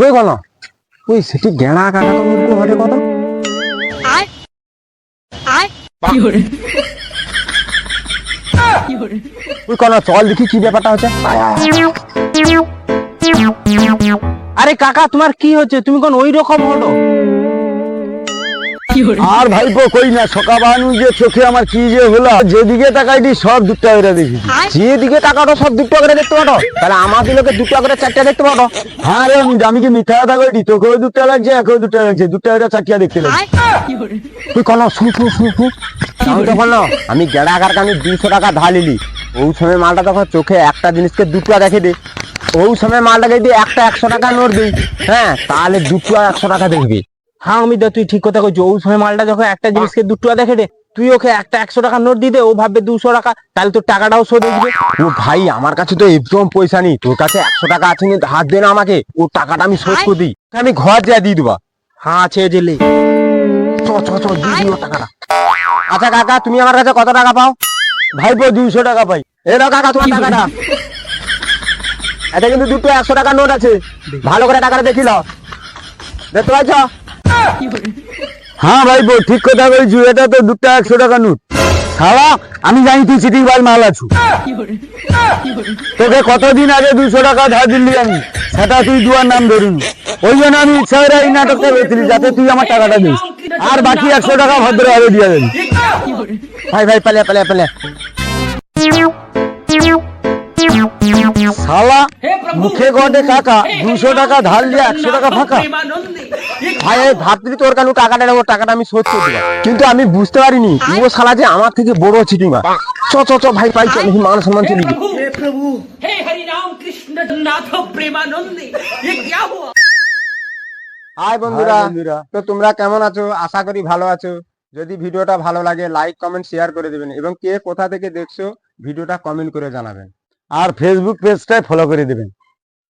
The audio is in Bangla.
হয়ে গেল। ওই সেটি গেঁড়া কাটা তো ঘরে কত? ওই কোন চল দেখি কি ব্যাপারটা হচ্ছে। আরে কাকা তোমার কি হচ্ছে? তুমি কোন ওই রকম হলো? আর ভাইপো কই না সকাবানু যে চোখে আমার কি যে হলো যেদিকে তাকাইটি সব দুটা করে দেখেছি। যেদিকে টাকাটা সব দুটো করে দেখতে পারো। তাহলে আমাদের লোকে দুটো করে চারটা দেখতে পারো। হ্যাঁ রে আমি আমি কি মিথ্যা কথা কইটি তোকেও দুটা লাগছে একেও দুটা লাগছে দুটা করে চাকিয়া দেখতে লাগছে তুই কোন শুন শুন শুন শুন আমি তো না, আমি গেড়া আকার কানি দুশো টাকা ধালিলি ওই সময় মালটা তখন চোখে একটা জিনিসকে দুটো দেখে দে। ওই সময় মালটাকে দিয়ে একটা একশো টাকা নোট দিই হ্যাঁ তাহলে দুটো একশো টাকা দেখবি। হ্যাঁ আমি তুই ঠিক কথা কইছি। ওই সময় মালটা যখন একটা জিনিসকে দুটো দেখে দে তুই ওকে একটা একশো টাকা নোট দিয়ে দে ও ভাববে দুশো টাকা তাহলে তোর টাকাটাও শোধ হয়ে যাবে। ও ভাই আমার কাছে তো একদম পয়সা নেই তোর কাছে একশো টাকা আছে নি হাত দে না আমাকে ও টাকাটা আমি শোধ করে দিই। আমি ঘর যা দিয়ে দিবা। হ্যাঁ আছে জেলে চ চ চ দিয়ে দিও টাকাটা। আচ্ছা কাকা তুমি আমার কাছে কত টাকা পাও? ভাইপো দুইশো টাকা পাই। এ দাও কাকা তোমার টাকাটা। এটা কিন্তু দুটো একশো টাকার নোট আছে। ভালো করে টাকাটা দেখি নাও। দেখতে পাচ্ছ ভাই ভাইপো, ঠিক কথা বলছি এটা তো দুটা একশো টাকা নোট। খাওয়া, আমি জানি তুই সিটি বাল মাল আছু। তোকে কতদিন আগে দুশো টাকা ধার দিলি আমি? সেটা তুই দুয়ার নাম ধরুন। ওই জন্য আমি ইচ্ছা করে এই নাটকটা করেছিলি, যাতে তুই আমার টাকাটা দিস। আর বাকি একশো টাকা ভদ্র ভদ্রভাবে দিয়ে দেবি। ভাই ভাই পালে পালে পালে শালা, মুখে গদে কাকা, দুশো টাকা ধার দিয়ে একশো টাকা ফাঁকা। ভাই ধাত্রী তোর কেন টাকাটা নেব টাকাটা আমি শোধ করে কিন্তু আমি বুঝতে পারিনি ও শালা যে আমার থেকে বড় চিটিমা চ চ চ ভাই পাই চল মান সম্মান চলে হে প্রভু। হে হরি রাম কৃষ্ণ নাথ প্রেমানন্দে। এ কিয়া হুয়া হাই বন্ধুরা তো তোমরা কেমন আছো? আশা করি ভালো আছো। যদি ভিডিওটা ভালো লাগে লাইক কমেন্ট শেয়ার করে দিবেন। এবং কে কোথা থেকে দেখছ ভিডিওটা কমেন্ট করে জানাবেন। আর ফেসবুক পেজটাই ফলো করে দিবেন।